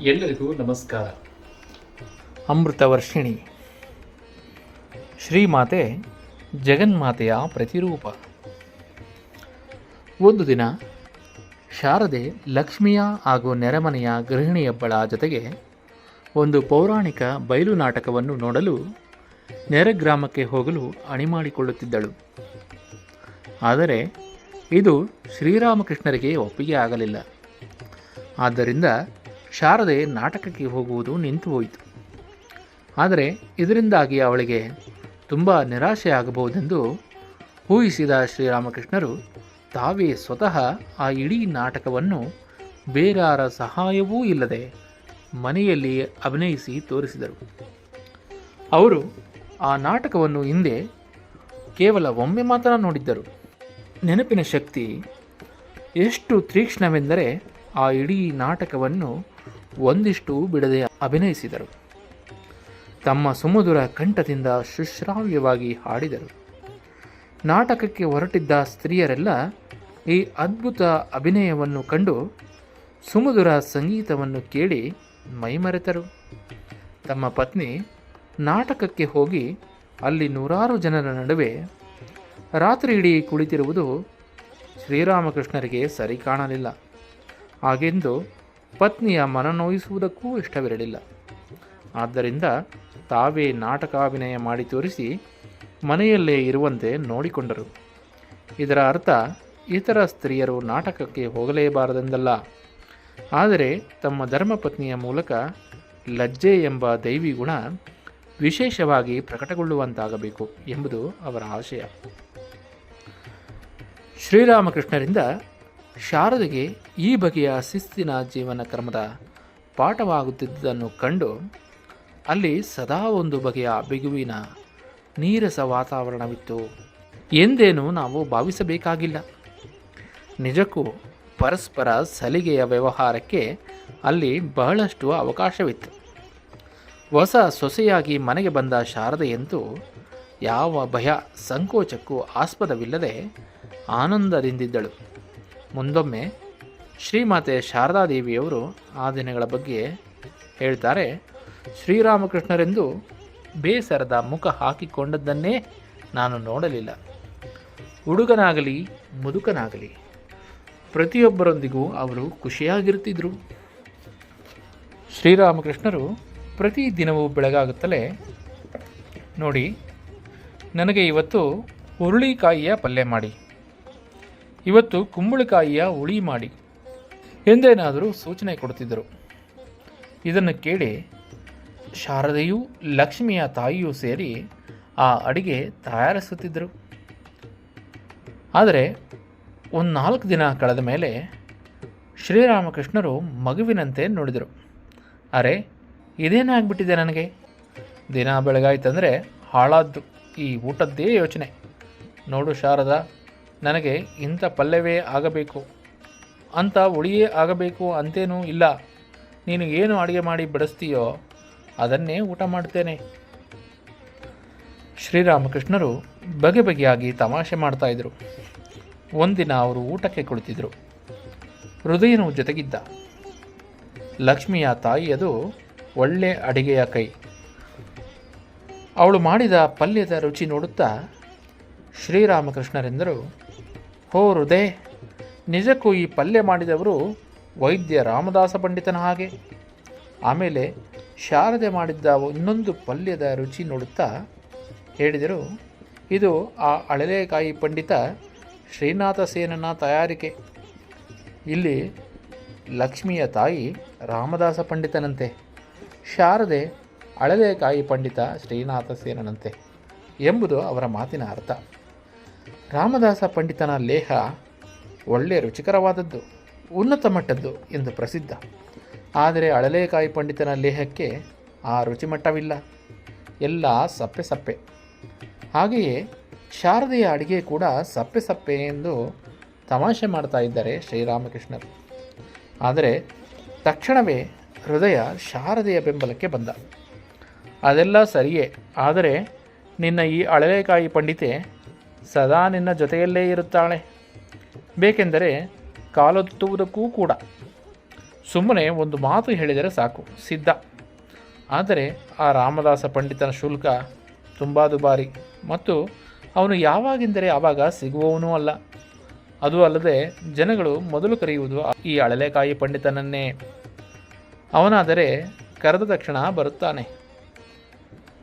ಎಲ್ಲರಿಗೂ ನಮಸ್ಕಾರ. ಅಮೃತವರ್ಷಿಣಿ. ಶ್ರೀಮಾತೆ ಜಗನ್ಮಾತೆಯ ಪ್ರತಿರೂಪ. ಒಂದು ದಿನ ಶಾರದೆ ಲಕ್ಷ್ಮಿಯ ಹಾಗೂ ನೆರೆಮನೆಯ ಗೃಹಿಣಿಯೊಬ್ಬಳ ಜೊತೆಗೆ ಒಂದು ಪೌರಾಣಿಕ ಬಯಲು ನಾಟಕವನ್ನು ನೋಡಲು ನೆರೆಗ್ರಾಮಕ್ಕೆ ಹೋಗಲು ಅಣಿಮಾಡಿಕೊಳ್ಳುತ್ತಿದ್ದಳು. ಆದರೆ ಇದು ಶ್ರೀರಾಮಕೃಷ್ಣರಿಗೆ ಒಪ್ಪಿಗೆ ಆಗಲಿಲ್ಲ. ಆದ್ದರಿಂದ ಶಾರದೆ ನಾಟಕಕ್ಕೆ ಹೋಗುವುದು ನಿಂತು ಹೋಯಿತು. ಆದರೆ ಇದರಿಂದಾಗಿ ಅವಳಿಗೆ ತುಂಬ ನಿರಾಶೆ ಆಗಬಹುದೆಂದು ಊಹಿಸಿದ ಶ್ರೀರಾಮಕೃಷ್ಣರು ತಾವೇ ಸ್ವತಃ ಆ ಇಡೀ ನಾಟಕವನ್ನು ಬೇರಾರ ಸಹಾಯವೂ ಇಲ್ಲದೆ ಮನೆಯಲ್ಲಿ ಅಭಿನಯಿಸಿ ತೋರಿಸಿದರು. ಅವರು ಆ ನಾಟಕವನ್ನು ಹಿಂದೆ ಕೇವಲ ಒಮ್ಮೆ ಮಾತ್ರ ನೋಡಿದ್ದರು. ನೆನಪಿನ ಶಕ್ತಿ ಎಷ್ಟು ತೀಕ್ಷ್ಣವೆಂದರೆ ಆ ಇಡೀ ನಾಟಕವನ್ನು ಒಂದಿಷ್ಟು ಬಿಡದೆ ಅಭಿನಯಿಸಿದರು. ತಮ್ಮ ಸುಮಧುರ ಕಂಠದಿಂದ ಸುಶ್ರಾವ್ಯವಾಗಿ ಹಾಡಿದರು. ನಾಟಕಕ್ಕೆ ಹೊರಟಿದ್ದ ಸ್ತ್ರೀಯರೆಲ್ಲ ಈ ಅದ್ಭುತ ಅಭಿನಯವನ್ನು ಕಂಡು ಸುಮಧುರ ಸಂಗೀತವನ್ನು ಕೇಳಿ ಮೈಮರೆತರು. ತಮ್ಮ ಪತ್ನಿ ನಾಟಕಕ್ಕೆ ಹೋಗಿ ಅಲ್ಲಿ ನೂರಾರು ಜನರ ನಡುವೆ ರಾತ್ರಿ ಇಡೀ ಕುಳಿತಿರುವುದು ಶ್ರೀರಾಮಕೃಷ್ಣರಿಗೆ ಸರಿ ಕಾಣಲಿಲ್ಲ. ಹಾಗೆಂದು ಪತ್ನಿಯ ಮನನೋಯಿಸುವುದಕ್ಕೂ ಇಷ್ಟವಿರಲಿಲ್ಲ. ಆದ್ದರಿಂದ ತಾವೇ ನಾಟಕಾಭಿನಯ ಮಾಡಿ ತೋರಿಸಿ ಮನೆಯಲ್ಲೇ ಇರುವಂತೆ ನೋಡಿಕೊಂಡರು. ಇದರ ಅರ್ಥ, ಇತರ ಸ್ತ್ರೀಯರು ನಾಟಕಕ್ಕೆ ಹೋಗಲೇಬಾರದೆಂದಲ್ಲ. ಆದರೆ ತಮ್ಮ ಧರ್ಮಪತ್ನಿಯ ಮೂಲಕ ಲಜ್ಜೆ ಎಂಬ ದೈವಿ ಗುಣ ವಿಶೇಷವಾಗಿ ಪ್ರಕಟಗೊಳ್ಳುವಂತಾಗಬೇಕು ಎಂಬುದು ಅವರ ಆಶಯ. ಶ್ರೀರಾಮಕೃಷ್ಣರಿಂದ ಶಾರದೆಗೆ ಈ ಬಗೆಯ ಶಿಸ್ತಿನ ಜೀವನ ಕ್ರಮದ ಪಾಠವಾಗುತ್ತಿದ್ದುದನ್ನು ಕಂಡು ಅಲ್ಲಿ ಸದಾ ಒಂದು ಬಗೆಯ ಬಿಗುವಿನ ನೀರಸ ವಾತಾವರಣವಿತ್ತು. ಎಂದೇನೂ ನಾವು ಭಾವಿಸಬೇಕಾಗಿಲ್ಲ. ನಿಜಕ್ಕೂ ಪರಸ್ಪರ ಸಲಿಗೆಯ ವ್ಯವಹಾರಕ್ಕೆ ಅಲ್ಲಿ ಬಹಳಷ್ಟು ಅವಕಾಶವಿತ್ತು. ಹೊಸ ಸೊಸೆಯಾಗಿ ಮನೆಗೆ ಬಂದ ಶಾರದೆಯಂತೂ ಯಾವ ಭಯ ಸಂಕೋಚಕ್ಕೂ ಆಸ್ಪದವಿಲ್ಲದೆ ಆನಂದದಿಂದಿದ್ದಳು. ಮುಂದೊಮ್ಮೆ ಶ್ರೀಮಾತೆ ಶಾರದಾದೇವಿಯವರು ಆ ದಿನಗಳ ಬಗ್ಗೆ ಹೇಳ್ತಾರೆ, ಶ್ರೀರಾಮಕೃಷ್ಣರೆಂದು ಬೇಸರದ ಮುಖ ಹಾಕಿಕೊಂಡದ್ದನ್ನೇ ನಾನು ನೋಡಲಿಲ್ಲ. ಹುಡುಗನಾಗಲಿ, ಮುದುಕನಾಗಲಿ, ಪ್ರತಿಯೊಬ್ಬರೊಂದಿಗೂ ಅವರು ಖುಷಿಯಾಗಿರುತ್ತಿದ್ದರು ಶ್ರೀರಾಮಕೃಷ್ಣರು ಪ್ರತಿ ದಿನವೂ ಬೆಳಗಾಗುತ್ತಲೇ, ನೋಡಿ, ನನಗೆ ಇವತ್ತು ಹುರುಳಿಕಾಯಿಯ ಪಲ್ಯ ಮಾಡಿ. ಇವತ್ತು ಕುಂಬಳಕಾಯಿಯ ಹುಳಿ ಮಾಡಿ ಎಂದೇನಾದರೂ ಸೂಚನೆ ಕೊಡುತ್ತಿದ್ದರು ಇದನ್ನು ಕೇಳಿ ಶಾರದೆಯೂ ಲಕ್ಷ್ಮಿಯ ತಾಯಿಯೂ ಸೇರಿ ಆ ಅಡಿಗೆ ತಯಾರಿಸುತ್ತಿದ್ದರು. ಆದರೆ ಒಂದು ನಾಲ್ಕು ದಿನ ಕಳೆದ ಮೇಲೆ ಶ್ರೀರಾಮಕೃಷ್ಣರು ಮಗುವಿನಂತೆ ನೋಡಿದರು. ಅರೆ ಇದೇನಾಗ್ಬಿಟ್ಟಿದೆ ನನಗೆ? ದಿನ ಬೆಳಗಾಯ್ತಂದರೆ ಹಾಳಾದ್ದು ಈ ಊಟದ್ದೇ ಯೋಚನೆ. ನೋಡು ಶಾರದ ನನಗೆ ಇಂಥ ಪಲ್ಯವೇ ಆಗಬೇಕು. ಅಂತ ಉಳಿಯೇ ಆಗಬೇಕು ಅಂತೇನೂ ಇಲ್ಲ. ನೀನು ಏನು ಅಡುಗೆ ಮಾಡಿ ಬಡಿಸ್ತೀಯೋ ಅದನ್ನೇ ಊಟ ಮಾಡ್ತೇನೆ. ಶ್ರೀರಾಮಕೃಷ್ಣರು ಬಗೆ ಬಗೆಯಾಗಿ ತಮಾಷೆ ಮಾಡ್ತಾಯಿದ್ರು ಒಂದಿನ ಅವರು ಊಟಕ್ಕೆ ಕುಳಿತಿದ್ರು. ಹೃದಯನು ಜೊತೆಗಿದ್ದ. ಲಕ್ಷ್ಮಿಯ ತಾಯಿಯದು ಒಳ್ಳೆ ಅಡಿಗೆಯ ಕೈ. ಅವಳು ಮಾಡಿದ ಪಲ್ಯದ ರುಚಿ ನೋಡುತ್ತಾ ಶ್ರೀರಾಮಕೃಷ್ಣರೆಂದರು. ಹೋ ಹೃದಯ, ನಿಜಕ್ಕೂ ಈ ಪಲ್ಯ ಮಾಡಿದವರು ವೈದ್ಯ ರಾಮದಾಸ ಪಂಡಿತನ ಹಾಗೆ. ಆಮೇಲೆ ಶಾರದೆ ಮಾಡಿದ್ದ ಇನ್ನೊಂದು ಪಲ್ಯದ ರುಚಿ ನೋಡುತ್ತಾ ಹೇಳಿದರು, ಇದು ಆ ಅಳಲೆಕಾಯಿ ಪಂಡಿತ ಶ್ರೀನಾಥ ಸೇನನ ತಯಾರಿಕೆ. ಇಲ್ಲಿ ಲಕ್ಷ್ಮಿಯ ತಾಯಿ ರಾಮದಾಸ ಪಂಡಿತನಂತೆ, ಶಾರದೆ ಅಳಲೆಕಾಯಿ ಪಂಡಿತ ಶ್ರೀನಾಥ ಸೇನನಂತೆ ಎಂಬುದು ಅವರ ಮಾತಿನ ಅರ್ಥ. ರಾಮದಾಸ ಪಂಡಿತನ ಲೇಹ ಒಳ್ಳೆಯ ರುಚಿಕರವಾದದ್ದು, ಉನ್ನತ ಮಟ್ಟದ್ದು ಎಂದು ಪ್ರಸಿದ್ಧ. ಆದರೆ ಅಳಲೇಕಾಯಿ ಪಂಡಿತನ ಲೇಹಕ್ಕೆ ಆ ರುಚಿಮಟ್ಟವಿಲ್ಲ. ಎಲ್ಲ ಸಪ್ಪೆ ಸಪ್ಪೆ. ಹಾಗೆಯೇ ಶಾರದೆಯ ಅಡಿಗೆ ಕೂಡ ಸಪ್ಪೆ ಸಪ್ಪೆ ಎಂದು ತಮಾಷೆ ಮಾಡ್ತಾ ಇದ್ದಾರೆ ಶ್ರೀರಾಮಕೃಷ್ಣರು. ಆದರೆ ತಕ್ಷಣವೇ ಹೃದಯ ಶಾರದೆಯ ಬೆಂಬಲಕ್ಕೆ ಬಂದ. ಅದೆಲ್ಲ ಸರಿಯೇ, ಆದರೆ ನಿನ್ನ ಈ ಅಳಲೇಕಾಯಿ ಪಂಡಿತೆ ಸದಾ ನಿನ್ನ ಜೊತೆಯಲ್ಲೇ ಇರುತ್ತಾಳೆ. ಬೇಕೆಂದರೆ ಕಾಲೊತ್ತುವುದಕ್ಕೂ ಕೂಡ. ಸುಮ್ಮನೆ ಒಂದು ಮಾತು ಹೇಳಿದರೆ ಸಾಕು, ಸಿದ್ಧ. ಆದರೆ ಆ ರಾಮದಾಸ ಪಂಡಿತನ ಶುಲ್ಕ ತುಂಬ ದುಬಾರಿ ಮತ್ತು ಅವನು ಯಾವಾಗಿಂದರೆ ಆವಾಗ ಸಿಗುವವನೂ ಅಲ್ಲ. ಅದು ಅಲ್ಲದೆ ಜನಗಳು ಮೊದಲು ಕರೆಯುವುದು ಈ ಅಳಲೆಕಾಯಿ ಪಂಡಿತನನ್ನೇ. ಅವನಾದರೆ ಕರೆದ ತಕ್ಷಣ ಬರುತ್ತಾನೆ.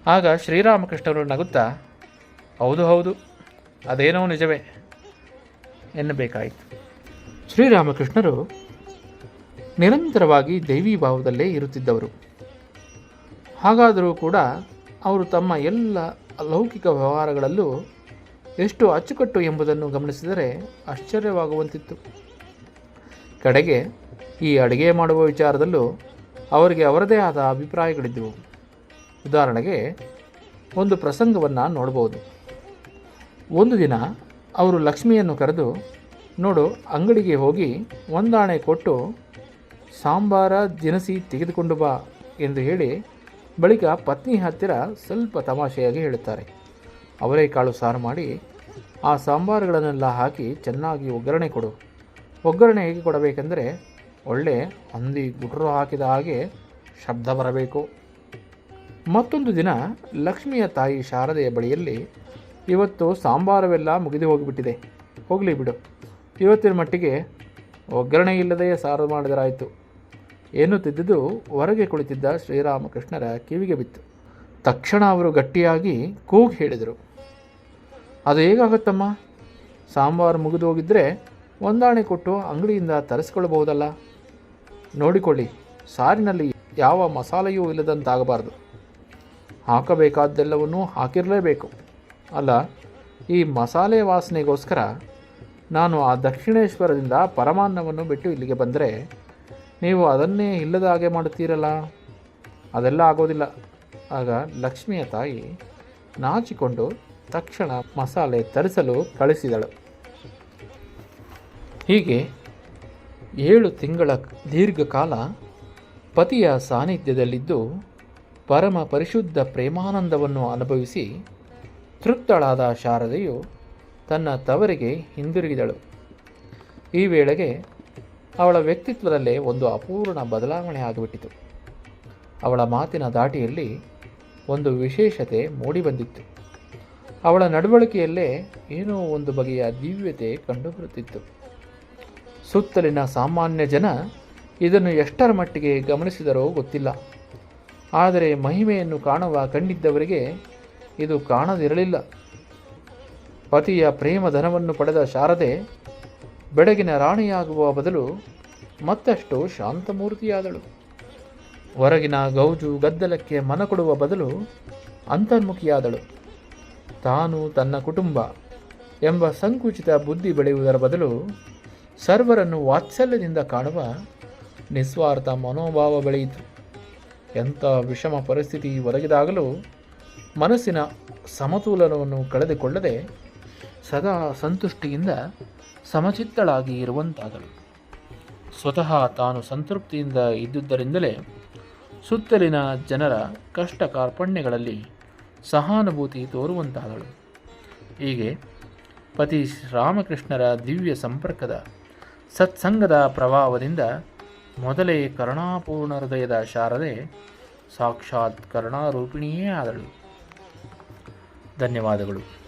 ಆಗ ಶ್ರೀರಾಮಕೃಷ್ಣರು ನಗುತ್ತಾ, ಹೌದು ಹೌದು ಅದೇನೋ ನಿಜವೇ ಎನ್ನಬೇಕಾಯಿತು. ಶ್ರೀರಾಮಕೃಷ್ಣರು ನಿರಂತರವಾಗಿ ದೈವಿ ಭಾವದಲ್ಲೇ ಇರುತ್ತಿದ್ದವರು. ಹಾಗಾದರೂ ಕೂಡ ಅವರು ತಮ್ಮ ಎಲ್ಲ ಲೌಕಿಕ ವ್ಯವಹಾರಗಳಲ್ಲೂ ಎಷ್ಟು ಅಚ್ಚುಕಟ್ಟು ಎಂಬುದನ್ನು ಗಮನಿಸಿದರೆ ಆಶ್ಚರ್ಯವಾಗುವಂತಿತ್ತು. ಕಡೆಗೆ ಈ ಅಡುಗೆ ಮಾಡುವ ವಿಚಾರದಲ್ಲೂ ಅವರಿಗೆ ಅವರದೇ ಆದ ಅಭಿಪ್ರಾಯಗಳಿದ್ದವು. ಉದಾಹರಣೆಗೆ, ಒಂದು ಪ್ರಸಂಗವನ್ನು ನೋಡ್ಬೋದು. ಒಂದು ದಿನ ಅವರು ಲಕ್ಷ್ಮಿಯನ್ನು ಕರೆದು, ನೋಡು, ಅಂಗಡಿಗೆ ಹೋಗಿ ಒಂದಾಣೆ ಕೊಟ್ಟು ಸಾಂಬಾರ, ದಿನಸಿ ತೆಗೆದುಕೊಂಡು ಬಾ ಎಂದು ಹೇಳಿ ಬಳಿಕ ಪತ್ನಿ ಹತ್ತಿರ ಸ್ವಲ್ಪ ತಮಾಷೆಯಾಗಿ ಹೇಳುತ್ತಾರೆ. ಅವರೇಕಾಳು ಸಾರು ಮಾಡಿ ಆ ಸಾಂಬಾರುಗಳನ್ನೆಲ್ಲ ಹಾಕಿ ಚೆನ್ನಾಗಿ ಒಗ್ಗರಣೆ ಕೊಡು. ಒಗ್ಗರಣೆ ಹೇಗೆ ಕೊಡಬೇಕೆಂದರೆ ಒಳ್ಳೆ ಹಂದಿ ಗುಡ್ರು ಹಾಕಿದ ಹಾಗೆ ಶಬ್ದ ಬರಬೇಕು. ಮತ್ತೊಂದು ದಿನ ಲಕ್ಷ್ಮಿಯ ತಾಯಿ ಶಾರದೆಯ ಬಳಿಯಲ್ಲಿ ಇವತ್ತು ಸಾಂಬಾರವೆಲ್ಲ ಮುಗಿದು ಹೋಗಿಬಿಟ್ಟಿದೆ. ಹೋಗಲಿ ಬಿಡು. ಇವತ್ತಿನ ಮಟ್ಟಿಗೆ ಒಗ್ಗರಣೆ ಇಲ್ಲದೆ ಸಾರು ಮಾಡಿದರಾಯಿತು. ಎನ್ನುತ್ತಿದ್ದುದು ಹೊರಗೆ ಕುಳಿತಿದ್ದ ಶ್ರೀರಾಮಕೃಷ್ಣರ ಕಿವಿಗೆ ಬಿತ್ತು. ತಕ್ಷಣ ಅವರು ಗಟ್ಟಿಯಾಗಿ ಕೂಗಿ ಹೇಳಿದರು. ಅದು ಹೇಗಾಗುತ್ತಮ್ಮ? ಸಾಂಬಾರು ಮುಗಿದು ಹೋಗಿದ್ದರೆ ಹೊಂದಾಣೆ ಕೊಟ್ಟು ಅಂಗಡಿಯಿಂದ ತರಿಸ್ಕೊಳ್ಬಹುದಲ್ಲ? ನೋಡಿಕೊಳ್ಳಿ, ಸಾರಿನಲ್ಲಿ ಯಾವ ಮಸಾಲೆಯೂ ಇಲ್ಲದಂತಾಗಬಾರ್ದು. ಹಾಕಬೇಕಾದ್ದೆಲ್ಲವನ್ನೂ ಹಾಕಿರಲೇಬೇಕು. ಅಲ್ಲ, ಈ ಮಸಾಲೆ ವಾಸನೆಗೋಸ್ಕರ ನಾನು ಆ ದಕ್ಷಿಣೇಶ್ವರದಿಂದ ಪರಮಾನ್ನವನ್ನು ಬಿಟ್ಟು ಇಲ್ಲಿಗೆ ಬಂದರೆ ನೀವು ಅದನ್ನೇ ಇಲ್ಲದ ಹಾಗೆ ಮಾಡುತ್ತೀರಲ್ಲ? ಅದೆಲ್ಲ ಆಗೋದಿಲ್ಲ. ಆಗ ಲಕ್ಷ್ಮಿಯ ತಾಯಿ ನಾಚಿಕೊಂಡು ತಕ್ಷಣ ಮಸಾಲೆ ತರಿಸಲು ಕಳಿಸಿದಳು. ಹೀಗೆ ಏಳು ತಿಂಗಳ ದೀರ್ಘಕಾಲ ಪತಿಯ ಸಾನ್ನಿಧ್ಯದಲ್ಲಿದ್ದು ಪರಮ ಪರಿಶುದ್ಧ ಪ್ರೇಮಾನಂದವನ್ನು ಅನುಭವಿಸಿ ತೃಪ್ತಳಾದ ಶಾರದೆಯು ತನ್ನ ತವರಿಗೆ ಹಿಂದಿರುಗಿದಳು. ಈ ವೇಳೆಗೆ ಅವಳ ವ್ಯಕ್ತಿತ್ವದಲ್ಲೇ ಒಂದು ಅಪೂರ್ಣ ಬದಲಾವಣೆ ಆಗಿಬಿಟ್ಟಿತು. ಅವಳ ಮಾತಿನ ದಾಟಿಯಲ್ಲಿ ಒಂದು ವಿಶೇಷತೆ ಮೂಡಿಬಂದಿತ್ತು. ಅವಳ ನಡವಳಿಕೆಯಲ್ಲೇ ಏನೋ ಒಂದು ಬಗೆಯ ದಿವ್ಯತೆ ಕಂಡುಬರುತ್ತಿತ್ತು. ಸುತ್ತಲಿನ ಸಾಮಾನ್ಯ ಜನ ಇದನ್ನು ಎಷ್ಟರ ಮಟ್ಟಿಗೆ ಗಮನಿಸಿದರೋ ಗೊತ್ತಿಲ್ಲ. ಆದರೆ ಮಹಿಮೆಯನ್ನು ಕಾಣುವ ಕಂಡಿದ್ದವರಿಗೆ ಇದು ಕಾಣದಿರಲಿಲ್ಲ. ಪತಿಯ ಪ್ರೇಮ ಧನವನ್ನು ಪಡೆದ ಶಾರದೆ ಬೆಳಗಿನ ರಾಣಿಯಾಗುವ ಬದಲು ಮತ್ತಷ್ಟು ಶಾಂತಮೂರ್ತಿಯಾದಳು. ಹೊರಗಿನ ಗೌಜು ಗದ್ದಲಕ್ಕೆ ಮನ ಕೊಡುವ ಬದಲು ಅಂತರ್ಮುಖಿಯಾದಳು. ತಾನು ತನ್ನ ಕುಟುಂಬ ಎಂಬ ಸಂಕುಚಿತ ಬುದ್ಧಿ ಬೆಳೆಯುವುದರ ಬದಲು ಸರ್ವರನ್ನು ವಾತ್ಸಲ್ಯದಿಂದ ಕಾಣುವ ನಿಸ್ವಾರ್ಥ ಮನೋಭಾವ ಬೆಳೆಯಿತು. ಎಂಥ ವಿಷಮ ಪರಿಸ್ಥಿತಿ ಒದಗಿದಾಗಲೂ ಮನಸ್ಸಿನ ಸಮತೋಲನವನ್ನು ಕಳೆದುಕೊಳ್ಳದೆ ಸದಾ ಸಂತುಷ್ಟಿಯಿಂದ ಸಮಚಿತ್ತಳಾಗಿ ಇರುವಂತಾದಳು. ಸ್ವತಃ ತಾನು ಸಂತೃಪ್ತಿಯಿಂದ ಇದ್ದುದರಿಂದಲೇ ಸುತ್ತಲಿನ ಜನರ ಕಷ್ಟ ಕಾರ್ಪಣ್ಯಗಳಲ್ಲಿ ಸಹಾನುಭೂತಿ ತೋರುವಂತಾದಳು. ಹೀಗೆ ಪತಿ ರಾಮಕೃಷ್ಣರ ದಿವ್ಯ ಸಂಪರ್ಕದ ಸತ್ಸಂಗದ ಪ್ರಭಾವದಿಂದ ಮೊದಲೇ ಕರುಣಾಪೂರ್ಣ ಹೃದಯದ ಶಾರದೆ ಸಾಕ್ಷಾತ್ ಕರುಣಾರೂಪಿಣಿಯೇ ಆದಳು. ಧನ್ಯವಾದಗಳು.